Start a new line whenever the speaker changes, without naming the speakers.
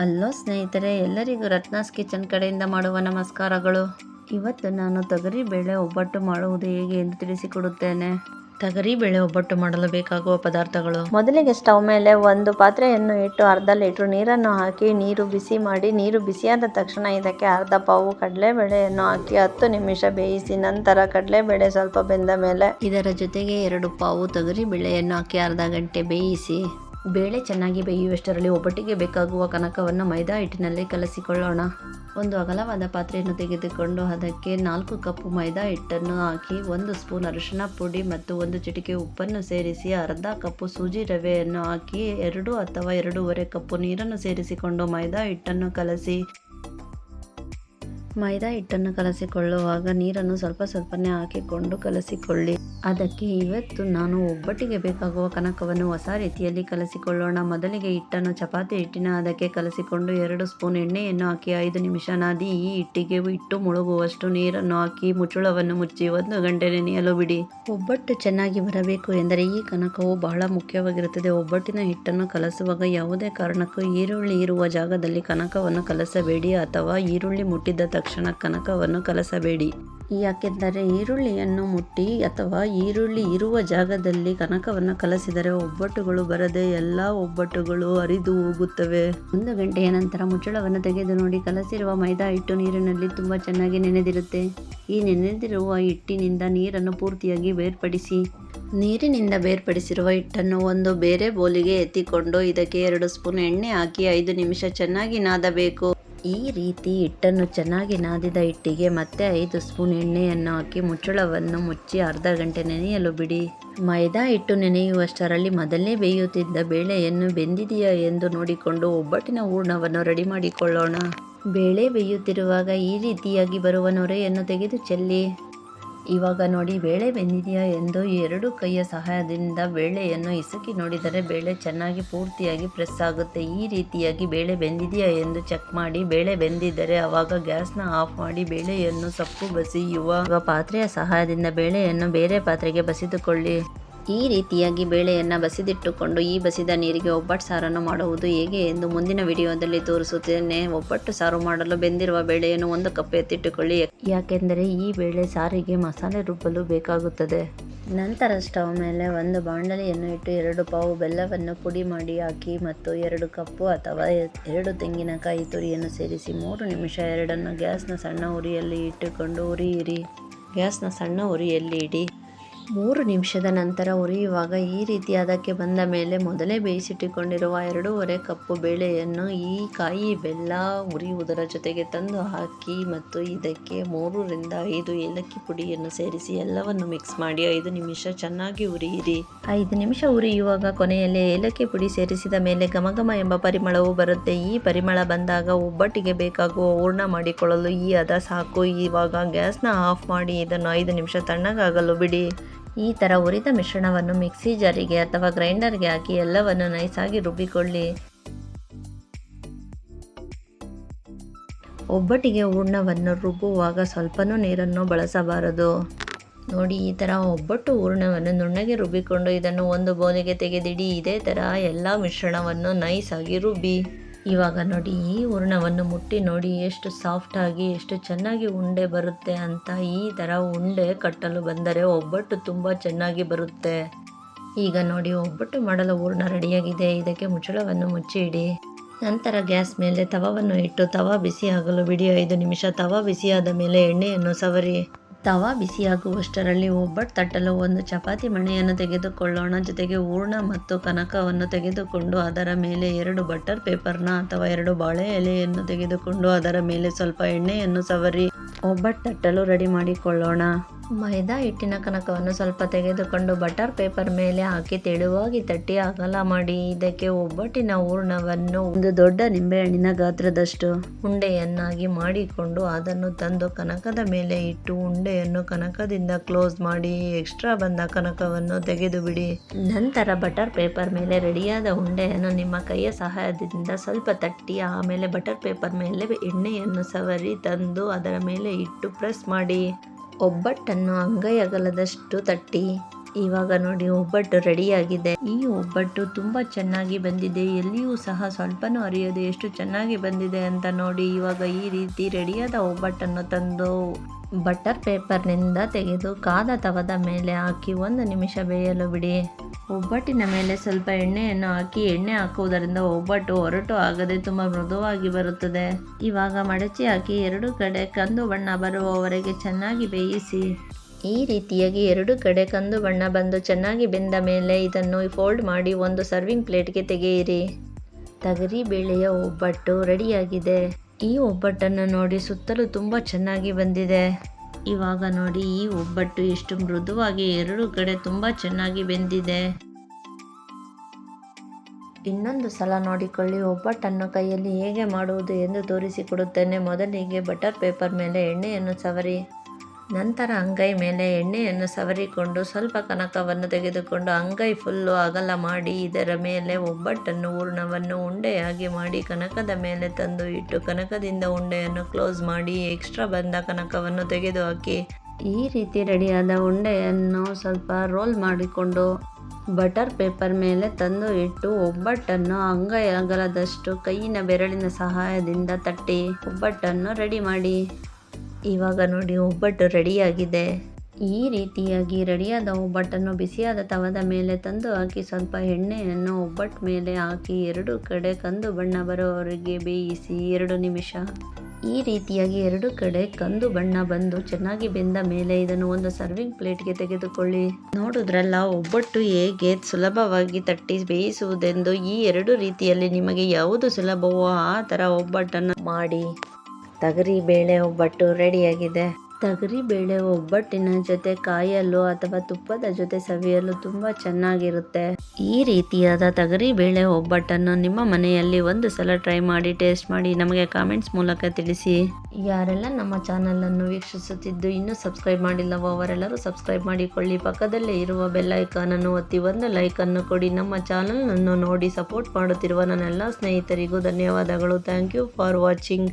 Hello ಸ್ನೇಹಿತರೆ ಎಲ್ಲರಿಗೂ ರತ್ನಾಸ್ kitchen ಕಡೆಯಿಂದ ಮಾಡುವ ನಮಸ್ಕಾರಗಳು. ಇವತ್ತು ನಾನು ತೊಗರಿ ಬೇಳೆ ಒಬ್ಬಟ್ಟು ಮಾಡುವುದು ಹೇಗೆ ಎಂದು ತಿಳಿಸಿಕೊಡುತ್ತೇನೆ. ತೊಗರಿ ಬೇಳೆ ಒಬ್ಬಟ್ಟು ಮಾಡಲು ಬೇಕಾಗುವ ಪದಾರ್ಥಗಳು. ಮೊದಲಿಗೆ ಸ್ಟವ್ ಮೇಲೆ ಒಂದು ಪಾತ್ರೆಯನ್ನು ಇಟ್ಟು ಅರ್ಧ ಲೀಟರ್ ನೀರನ್ನು ಹಾಕಿ ನೀರು ಬಿಸಿ ಮಾಡಿ ನೀರು ಬಿಸಿಯಾದ ತಕ್ಷಣ ಇದಕ್ಕೆ ಅರ್ಧ ಪಾವು ಕಡಲೆಬೇಳೆಯನ್ನು ಹಾಕಿ ಹತ್ತು ನಿಮಿಷ ಬೇಯಿಸಿ ನಂತರ ಕಡಲೆಬೇಳೆ ಸ್ವಲ್ಪ ಬೆಂದ ಮೇಲೆ ಇದರ ಜೊತೆಗೆ ಎರಡು ಪಾವು ತೊಗರಿ ಬೇಳೆಯನ್ನು ಹಾಕಿ ಅರ್ಧ ಗಂಟೆ ಬೇಯಿಸಿ. ಬೇಳೆ ಚೆನ್ನಾಗಿ ಬೇಯುವಷ್ಟರಲ್ಲಿ ಒಬ್ಬಟ್ಟಿಗೆ ಬೇಕಾಗುವ ಕನಕವನ್ನು ಮೈದಾ ಹಿಟ್ಟಿನಲ್ಲಿ ಕಲಸಿಕೊಳ್ಳೋಣ. ಒಂದು ಅಗಲವಾದ ಪಾತ್ರೆಯನ್ನು ತೆಗೆದುಕೊಂಡು ಅದಕ್ಕೆ ನಾಲ್ಕು ಕಪ್ಪು ಮೈದಾ ಹಿಟ್ಟನ್ನು ಹಾಕಿ, ಒಂದು ಸ್ಪೂನ್ ಅರಿಶಿನ ಪುಡಿ ಮತ್ತು ಒಂದು ಚಿಟಿಕೆ ಉಪ್ಪನ್ನು ಸೇರಿಸಿ, ಅರ್ಧ ಕಪ್ಪು ಸೂಜಿ ರವೆಯನ್ನು ಹಾಕಿ, ಎರಡು ಅಥವಾ ಎರಡೂವರೆ ಕಪ್ಪು ನೀರನ್ನು ಸೇರಿಸಿಕೊಂಡು ಮೈದಾ ಹಿಟ್ಟನ್ನು ಕಲಸಿ. ಮೈದಾ ಹಿಟ್ಟನ್ನು ಕಲಸಿಕೊಳ್ಳುವಾಗ ನೀರನ್ನು ಸ್ವಲ್ಪ ಸ್ವಲ್ಪನೇ ಹಾಕಿಕೊಂಡು ಕಲಸಿಕೊಳ್ಳಿ. ಅದಕ್ಕೆ ಇವತ್ತು ನಾನು ಒಬ್ಬಟ್ಟಿಗೆ ಬೇಕಾಗುವ ಕನಕವನ್ನು ಹೊಸ ರೀತಿಯಲ್ಲಿ ಕಲಸಿಕೊಳ್ಳೋಣ. ಮೊದಲಿಗೆ ಹಿಟ್ಟನ್ನು ಚಪಾತಿ ಹಿಟ್ಟಿನ ಅದಕ್ಕೆ ಕಲಸಿಕೊಂಡು ಎರಡು ಸ್ಪೂನ್ ಎಣ್ಣೆಯನ್ನು ಹಾಕಿ ಐದು ನಿಮಿಷ ನಾದಿ ಈ ಹಿಟ್ಟಿಗೆ ಹಿಟ್ಟು ಮುಳುಗುವಷ್ಟು ನೀರನ್ನು ಹಾಕಿ ಮುಚ್ಚುಳವನ್ನು ಮುಚ್ಚಿ ಒಂದು ಗಂಟೆ ನೆನೆಯಲು ಬಿಡಿ. ಒಬ್ಬಟ್ಟು ಚೆನ್ನಾಗಿ ಬರಬೇಕು ಎಂದರೆ ಈ ಕನಕವು ಬಹಳ ಮುಖ್ಯವಾಗಿರುತ್ತದೆ. ಒಬ್ಬಟ್ಟಿನ ಹಿಟ್ಟನ್ನು ಕಲಸುವಾಗ ಯಾವುದೇ ಕಾರಣಕ್ಕೂ ಈರುಳ್ಳಿ ಇರುವ ಜಾಗದಲ್ಲಿ ಕನಕವನ್ನು ಕಲಸಬೇಡಿ ಅಥವಾ ಈರುಳ್ಳಿ ಮುಟ್ಟಿದ ತಕ್ಷಣ ಕನಕವನ್ನು ಕಲಸಬೇಡಿ. ಯಾಕೆಂದರೆ ಈರುಳ್ಳಿಯನ್ನು ಮುಟ್ಟಿ ಅಥವಾ ಈರುಳ್ಳಿ ಇರುವ ಜಾಗದಲ್ಲಿ ಕನಕವನ್ನು ಕಲಸಿದರೆ ಒಬ್ಬಟ್ಟುಗಳು ಬರದೆ ಎಲ್ಲ ಒಬ್ಬಟ್ಟುಗಳು ಹರಿದು ಹೋಗುತ್ತವೆ. ಒಂದು ಗಂಟೆಯ ನಂತರ ಮುಚ್ಚಳವನ್ನು ತೆಗೆದು ನೋಡಿ ಕಲಸಿರುವ ಮೈದಾ ಹಿಟ್ಟು ನೀರಿನಲ್ಲಿ ತುಂಬ ಚೆನ್ನಾಗಿ ನೆನೆದಿರುತ್ತೆ. ಈ ನೆನೆದಿರುವ ಹಿಟ್ಟಿನಿಂದ ನೀರನ್ನು ಪೂರ್ತಿಯಾಗಿ ಬೇರ್ಪಡಿಸಿ. ನೀರಿನಿಂದ ಬೇರ್ಪಡಿಸಿರುವ ಹಿಟ್ಟನ್ನು ಒಂದು ಬೇರೆ ಬೋಲಿಗೆ ಎತ್ತಿಕೊಂಡು ಇದಕ್ಕೆ ಎರಡು ಸ್ಪೂನ್ ಎಣ್ಣೆ ಹಾಕಿ ಐದು ನಿಮಿಷ ಚೆನ್ನಾಗಿ ನಾದಬೇಕು. ಈ ರೀತಿ ಹಿಟ್ಟನ್ನು ಚೆನ್ನಾಗಿ ನಾದಿದ ಹಿಟ್ಟಿಗೆ ಮತ್ತೆ ಐದು ಸ್ಪೂನ್ ಎಣ್ಣೆಯನ್ನು ಹಾಕಿ ಮುಚ್ಚಳವನ್ನು ಮುಚ್ಚಿ ಅರ್ಧ ಗಂಟೆ ನೆನೆಯಲು ಬಿಡಿ. ಮೈದಾ ಹಿಟ್ಟು ನೆನೆಯುವಷ್ಟರಲ್ಲಿ ಮೊದಲೇ ಬೇಯುತ್ತಿದ್ದ ಬೇಳೆಯನ್ನು ಬೆಂದಿದೆಯಾ ಎಂದು ನೋಡಿಕೊಂಡು ಒಬ್ಬಟ್ಟಿನ ಹೂರ್ಣವನ್ನು ರೆಡಿ ಮಾಡಿಕೊಳ್ಳೋಣ. ಬೇಳೆ ಬೇಯುತ್ತಿರುವಾಗ ಈ ರೀತಿಯಾಗಿ ಬರುವ ನೊರೆಯನ್ನು ತೆಗೆದು ಚೆಲ್ಲಿ. ಇವಾಗ ನೋಡಿ, ಬೇಳೆ ಬೆಂದಿದೆಯಾ? ಎಂದು ಎರಡು ಕೈಯ ಸಹಾಯದಿಂದ ಬೇಳೆಯನ್ನು ಇಸುಕಿ ನೋಡಿದರೆ ಬೇಳೆ ಚೆನ್ನಾಗಿ ಪೂರ್ತಿಯಾಗಿ ಪ್ರೆಸ್ ಆಗುತ್ತೆ. ಈ ರೀತಿಯಾಗಿ ಬೇಳೆ ಬೆಂದಿದೆಯಾ? ಎಂದು ಚೆಕ್ ಮಾಡಿ. ಬೇಳೆ ಬೆಂದಿದ್ದರೆ ಆವಾಗ ಗ್ಯಾಸ್ನ ಆಫ್ ಮಾಡಿ ಬೇಳೆಯನ್ನು ಸಪ್ಪು ಬಸಿಯುವ ಪಾತ್ರೆಯ ಸಹಾಯದಿಂದ ಬೇಳೆಯನ್ನು ಬೇರೆ ಪಾತ್ರೆಗೆ ಬಸಿದುಕೊಳ್ಳಿ. ಈ ರೀತಿಯಾಗಿ ಬೇಳೆಯನ್ನು ಬಸಿದಿಟ್ಟುಕೊಂಡು ಈ ಬಸಿದ ನೀರಿಗೆ ಒಬ್ಬಟ್ಟು ಸಾರನ್ನು ಮಾಡುವುದು ಹೇಗೆ ಎಂದು ಮುಂದಿನ ವಿಡಿಯೋದಲ್ಲಿ ತೋರಿಸುತ್ತೇನೆ. ಒಬ್ಬಟ್ಟು ಸಾರು ಮಾಡಲು ಬೆಂದಿರುವ ಬೇಳೆಯನ್ನು ಒಂದು ಕಪ್ ಎತ್ತಿಟ್ಟುಕೊಳ್ಳಿ. ಯಾಕೆಂದರೆ ಈ ಬೇಳೆ ಸಾರಿಗೆ ಮಸಾಲೆ ರುಬ್ಬಲು ಬೇಕಾಗುತ್ತದೆ. ನಂತರ ಸ್ಟವ್ ಮೇಲೆ ಒಂದು ಬಾಣಲೆಯನ್ನು ಇಟ್ಟು ಎರಡು ಪಾವು ಬೆಲ್ಲವನ್ನು ಪುಡಿ ಮಾಡಿ ಹಾಕಿ ಮತ್ತು ಎರಡು ಕಪ್ಪು ಅಥವಾ ಎರಡು ತೆಂಗಿನಕಾಯಿ ತುರಿಯನ್ನು ಸೇರಿಸಿ ಮೂರು ನಿಮಿಷ ಎರಡನ್ನು ಗ್ಯಾಸ್ನ ಸಣ್ಣ ಉರಿಯಲ್ಲಿ ಇಟ್ಟುಕೊಂಡು ಉರಿಯಿರಿ. ಗ್ಯಾಸ್ನ ಸಣ್ಣ ಉರಿಯಲ್ಲಿ ಇಡಿ. ಮೂರು ನಿಮಿಷದ ನಂತರ ಉರಿಯುವಾಗ ಈ ರೀತಿ ಅದಕ್ಕೆ ಬಂದ ಮೇಲೆ ಮೊದಲೇ ಬೇಯಿಸಿಟ್ಟುಕೊಂಡಿರುವ ಎರಡೂವರೆ ಕಪ್ಪು ಬೇಳೆಯನ್ನು ಈ ಕಾಯಿ ಬೆಲ್ಲ ಉರಿಯುವುದರ ಜೊತೆಗೆ ತಂದು ಹಾಕಿ ಮತ್ತು ಇದಕ್ಕೆ ಮೂರರಿಂದ ಐದು ಏಲಕ್ಕಿ ಪುಡಿಯನ್ನು ಸೇರಿಸಿ ಎಲ್ಲವನ್ನು ಮಿಕ್ಸ್ ಮಾಡಿ ಐದು ನಿಮಿಷ ಚೆನ್ನಾಗಿ ಉರಿಯಿರಿ. ಐದು ನಿಮಿಷ ಉರಿಯುವಾಗ ಕೊನೆಯಲ್ಲಿ ಏಲಕ್ಕಿ ಪುಡಿ ಸೇರಿಸಿದ ಮೇಲೆ ಘಮಘಮ ಎಂಬ ಪರಿಮಳವು ಬರುತ್ತೆ. ಈ ಪರಿಮಳ ಬಂದಾಗ ಒಬ್ಬಟ್ಟಿಗೆ ಬೇಕಾಗುವ ಹೂರ್ಣ ಮಾಡಿಕೊಳ್ಳಲು ಈ ಹದ ಸಾಕು. ಇವಾಗ ಗ್ಯಾಸ್ನ ಆಫ್ ಮಾಡಿ ಇದನ್ನು ಐದು ನಿಮಿಷ ತಣ್ಣಗಾಗಲು ಬಿಡಿ. ಈ ಥರ ಉರಿದ ಮಿಶ್ರಣವನ್ನು ಮಿಕ್ಸಿ ಜಾರಿಗೆ ಅಥವಾ ಗ್ರೈಂಡರ್ಗೆ ಹಾಕಿ ಎಲ್ಲವನ್ನು ನೈಸಾಗಿ ರುಬ್ಬಿಕೊಳ್ಳಿ. ಒಬ್ಬಟ್ಟಿಗೆ ಹೂರ್ಣವನ್ನು ರುಬ್ಬುವಾಗ ಸ್ವಲ್ಪನೂ ನೀರನ್ನು ಬಳಸಬಾರದು. ನೋಡಿ, ಈ ಥರ ಒಬ್ಬಟ್ಟು ಹೂರ್ಣವನ್ನು ನುಣ್ಣಗೆ ರುಬ್ಬಿಕೊಂಡು ಇದನ್ನು ಒಂದು ಬೋನಿಗೆ ತೆಗೆದಿಡಿ. ಇದೇ ಥರ ಎಲ್ಲ ಮಿಶ್ರಣವನ್ನು ನೈಸಾಗಿ ರುಬ್ಬಿ. ಇವಾಗ ನೋಡಿ, ಈ ಹೂರ್ಣವನ್ನು ಮುಟ್ಟಿ ನೋಡಿ ಎಷ್ಟು ಸಾಫ್ಟಾಗಿ ಎಷ್ಟು ಚೆನ್ನಾಗಿ ಉಂಡೆ ಬರುತ್ತೆ ಅಂತ ಈ ಥರ ಉಂಡೆ ಕಟ್ಟಲು ಬಂದರೆ ಒಬ್ಬಟ್ಟು ತುಂಬ ಚೆನ್ನಾಗಿ ಬರುತ್ತೆ. ಈಗ ನೋಡಿ, ಒಬ್ಬಟ್ಟು ಮಾಡಲು ಹೂರ್ಣ ರೆಡಿಯಾಗಿದೆ. ಇದಕ್ಕೆ ಮುಚ್ಚಳವನ್ನು ಮುಚ್ಚಿ ಇಡಿ ನಂತರ ಗ್ಯಾಸ್ ಮೇಲೆ ತವವನ್ನು ಇಟ್ಟು, ತವ ಬಿಸಿಯಾಗಲು ಬಿಡಿ ಐದು ನಿಮಿಷ. ತವ ಬಿಸಿಯಾದ ಮೇಲೆ ಎಣ್ಣೆಯನ್ನು ಸವರಿ. ತವ ಬಿಸಿಯಾಗುವಷ್ಟರಲ್ಲಿ ಒಬ್ಬಟ್ಟು ತಟ್ಟಲು ಒಂದು ಚಪಾತಿ ಮಣೆಯನ್ನು ತೆಗೆದುಕೊಳ್ಳೋಣ. ಜೊತೆಗೆ ಹೂರ್ಣ ಮತ್ತು ಕನಕವನ್ನು ತೆಗೆದುಕೊಂಡು ಅದರ ಮೇಲೆ ಎರಡು ಬಟರ್ ಪೇಪರ್ನ ಅಥವಾ ಎರಡು ಬಾಳೆ ಎಲೆಯನ್ನು ತೆಗೆದುಕೊಂಡು ಅದರ ಮೇಲೆ ಸ್ವಲ್ಪ ಎಣ್ಣೆಯನ್ನು ಸವರಿ. ಒಬ್ಬಟ್ಟು ತಟ್ಟಲು ರೆಡಿ ಮಾಡಿಕೊಳ್ಳೋಣ. ಮೈದಾ ಹಿಟ್ಟಿನ ಕನಕವನ್ನು ಸ್ವಲ್ಪ ತೆಗೆದುಕೊಂಡು ಬಟರ್ ಪೇಪರ್ ಮೇಲೆ ಹಾಕಿ ತೆಳುವಾಗಿ ತಟ್ಟಿ ಅಗಲ ಮಾಡಿ. ಇದಕ್ಕೆ ಒಬ್ಬಟ್ಟಿನ ಹೂರ್ಣವನ್ನು ಒಂದು ದೊಡ್ಡ ನಿಂಬೆಹಣ್ಣಿನ ಗಾತ್ರದಷ್ಟು. ಉಂಡೆಯನ್ನಾಗಿ ಮಾಡಿಕೊಂಡು ಅದನ್ನು ತಂದು ಕನಕದ ಮೇಲೆ ಇಟ್ಟು ಉಂಡೆಯನ್ನು ಕನಕದಿಂದ ಕ್ಲೋಸ್ ಮಾಡಿ ಎಕ್ಸ್ಟ್ರಾ ಬಂದ ಕನಕವನ್ನು ತೆಗೆದು ಬಿಡಿ ನಂತರ ಬಟರ್ ಪೇಪರ್ ಮೇಲೆ ರೆಡಿಯಾದ ಉಂಡೆಯನ್ನು ನಿಮ್ಮ ಕೈಯ ಸಹಾಯದಿಂದ ಸ್ವಲ್ಪ ತಟ್ಟಿ ಆಮೇಲೆ ಬಟರ್ ಪೇಪರ್ ಮೇಲೆ ಎಣ್ಣೆಯನ್ನು ಸವರಿ ತಂದು ಅದರ ಮೇಲೆ ಇಟ್ಟು ಪ್ರೆಸ್ ಮಾಡಿ. ಒಬ್ಬಟ್ಟನ್ನು ಅಂಗೈ ಅಗಲದಷ್ಟು ತಟ್ಟಿ. ಇವಾಗ ನೋಡಿ, ಒಬ್ಬಟ್ಟು ರೆಡಿಯಾಗಿದೆ. ಈ ಒಬ್ಬಟ್ಟು ತುಂಬಾ ಚೆನ್ನಾಗಿ ಬಂದಿದೆ. ಎಲ್ಲಿಯೂ ಸಹ ಸ್ವಲ್ಪನೂ ಅರಿಯದೆ ಎಷ್ಟು ಚೆನ್ನಾಗಿ ಬಂದಿದೆ ಅಂತ ನೋಡಿ, ಇವಾಗ ಈ ರೀತಿ ರೆಡಿಯಾದ ಒಬ್ಬಟ್ಟನ್ನು ತಂದು ಬಟರ್ ಪೇಪರ್ನಿಂದ ತೆಗೆದು ಕಾದ ತವದ ಮೇಲೆ ಹಾಕಿ ಒಂದು ನಿಮಿಷ ಬೇಯಲು ಬಿಡಿ. ಒಬ್ಬಟ್ಟಿನ ಮೇಲೆ ಸ್ವಲ್ಪ ಎಣ್ಣೆಯನ್ನು ಹಾಕಿ ಎಣ್ಣೆ ಹಾಕುವುದರಿಂದ ಒಬ್ಬಟ್ಟು ಹೊರಟು ಆಗದೆ ತುಂಬ ಮೃದುವಾಗಿ ಬರುತ್ತದೆ. ಇವಾಗ ಮಡಚಿ ಹಾಕಿ ಎರಡು ಕಡೆ ಕಂದು ಬಣ್ಣ ಬರುವವರೆಗೆ ಚೆನ್ನಾಗಿ ಬೇಯಿಸಿ. ಈ ರೀತಿಯಾಗಿ ಎರಡು ಕಡೆ ಕಂದು ಬಣ್ಣ ಬಂದು ಚೆನ್ನಾಗಿ ಬೆಂದ ಮೇಲೆ ಇದನ್ನು ಫೋಲ್ಡ್ ಮಾಡಿ ಒಂದು ಸರ್ವಿಂಗ್ ಪ್ಲೇಟ್ಗೆ ತೆಗೆಯಿರಿ. ತಗರಿ ಬೇಳೆಯ ಒಬ್ಬಟ್ಟು ರೆಡಿಯಾಗಿದೆ. ಈ ಒಬ್ಬಟ್ಟನ್ನು ನೋಡಿ ಸುತ್ತಲೂ ತುಂಬ ಚೆನ್ನಾಗಿ ಬಂದಿದೆ. ಇವಾಗ ನೋಡಿ ಈ ಒಬ್ಬಟ್ಟು ಎಷ್ಟು ಮೃದುವಾಗಿ ಎರಡು ಕಡೆ ತುಂಬ ಚೆನ್ನಾಗಿ ಬೆಂದಿದೆ. ಇನ್ನೊಂದು ಸಲ ನೋಡಿಕೊಳ್ಳಿ ಒಬ್ಬಟ್ಟನ್ನು ಕೈಯಲ್ಲಿ ಹೇಗೆ ಮಾಡುವುದು ಎಂದು ತೋರಿಸಿಕೊಡುತ್ತೇನೆ. ಮೊದಲಿಗೆ ಬಟರ್ ಪೇಪರ್ ಮೇಲೆ ಎಣ್ಣೆಯನ್ನು ಸವರಿ. ನಂತರ ಅಂಗೈ ಮೇಲೆ ಎಣ್ಣೆಯನ್ನು ಸವರಿಕೊಂಡು ಸ್ವಲ್ಪ ಕನಕವನ್ನು ತೆಗೆದುಕೊಂಡು ಅಂಗೈ ಫುಲ್ಲು ಅಗಲ ಮಾಡಿ ಇದರ ಮೇಲೆ ಒಬ್ಬಟ್ಟನ್ನು ಹೂರ್ಣವನ್ನು ಉಂಡೆಯಾಗಿ ಮಾಡಿ ಕನಕದ ಮೇಲೆ ತಂದು ಇಟ್ಟು ಕನಕದಿಂದ ಉಂಡೆಯನ್ನು ಕ್ಲೋಸ್ ಮಾಡಿ ಎಕ್ಸ್ಟ್ರಾ ಬಂದ ಕನಕವನ್ನು ತೆಗೆದುಹಾಕಿ ಈ ರೀತಿ ರೆಡಿಯಾದ ಉಂಡೆಯನ್ನು ಸ್ವಲ್ಪ ರೋಲ್ ಮಾಡಿಕೊಂಡು ಬಟರ್ ಪೇಪರ್ ಮೇಲೆ ತಂದು ಇಟ್ಟು ಒಬ್ಬಟ್ಟನ್ನು ಅಂಗೈ ಅಗಲದಷ್ಟು ಕೈಯಿನ ಬೆರಳಿನ ಸಹಾಯದಿಂದ ತಟ್ಟಿ ಒಬ್ಬಟ್ಟನ್ನು ರೆಡಿ ಮಾಡಿ. ಇವಾಗ ನೋಡಿ ಒಬ್ಬಟ್ಟು ರೆಡಿಯಾಗಿದೆ. ಈ ರೀತಿಯಾಗಿ ರೆಡಿಯಾದ ಒಬ್ಬಟ್ಟನ್ನು ಬಿಸಿಯಾದ ತವದ ಮೇಲೆ ತಂದು ಹಾಕಿ ಸ್ವಲ್ಪ ಎಣ್ಣೆಯನ್ನು ಒಬ್ಬಟ್ಟು ಮೇಲೆ ಹಾಕಿ ಎರಡು ಕಡೆ ಕಂದು ಬಣ್ಣ ಬರೋವರೆಗೆ ಬೇಯಿಸಿ ಎರಡು ನಿಮಿಷ. ಈ ರೀತಿಯಾಗಿ ಎರಡು ಕಡೆ ಕಂದು ಬಣ್ಣ ಬಂದು ಚೆನ್ನಾಗಿ ಬೆಂದ ಮೇಲೆ ಇದನ್ನು ಒಂದು ಸರ್ವಿಂಗ್ ಪ್ಲೇಟ್ಗೆ ತೆಗೆದುಕೊಳ್ಳಿ. ನೋಡಿದ್ರಲ್ಲ, ಒಬ್ಬಟ್ಟು ಹೇಗೆ ಸುಲಭವಾಗಿ ತಟ್ಟಿ ಬೇಯಿಸುವುದೆಂದು ಈ ಎರಡು ರೀತಿಯಲ್ಲಿ ನಿಮಗೆ ಯಾವುದು ಸುಲಭವೋ ಆ ಥರ ಒಬ್ಬಟ್ಟನ್ನು ಮಾಡಿ. ತಗರಿ ಬೇಳೆ ಒಬ್ಬಟ್ಟು ರೆಡಿಯಾಗಿದೆ ತಗರಿ ಬೇಳೆ ಒಬ್ಬಟ್ಟಿನ ಜೊತೆ ಕಾಯಲು ಅಥವಾ ತುಪ್ಪದ ಜೊತೆ ಸವಿಯಲು ತುಂಬ ಚೆನ್ನಾಗಿರುತ್ತೆ. ಈ ರೀತಿಯಾದ ತಗರಿ ಬೇಳೆ ಒಬ್ಬಟ್ಟನ್ನು ನಿಮ್ಮ ಮನೆಯಲ್ಲಿ ಒಂದು ಸಲ ಟ್ರೈ ಮಾಡಿ ಟೇಸ್ಟ್ ಮಾಡಿ ನಮಗೆ ಕಾಮೆಂಟ್ಸ್ ಮೂಲಕ ತಿಳಿಸಿ. ಯಾರೆಲ್ಲ ನಮ್ಮ ಚಾನಲನ್ನು ವೀಕ್ಷಿಸುತ್ತಿದ್ದು ಇನ್ನೂ ಸಬ್ಸ್ಕ್ರೈಬ್ ಮಾಡಿಲ್ಲವೋ ಅವರೆಲ್ಲರೂ ಸಬ್ಸ್ಕ್ರೈಬ್ ಮಾಡಿಕೊಳ್ಳಿ. ಪಕ್ಕದಲ್ಲೇ ಇರುವ ಬೆಲ್ ಐಕಾನನ್ನು ಒತ್ತಿ ಒಂದು ಲೈಕನ್ನು ಕೊಡಿ. ನಮ್ಮ ಚಾನಲನ್ನು ನೋಡಿ ಸಪೋರ್ಟ್ ಮಾಡುತ್ತಿರುವ ನನ್ನೆಲ್ಲ ಸ್ನೇಹಿತರಿಗೂ ಧನ್ಯವಾದಗಳು. Thank you for watching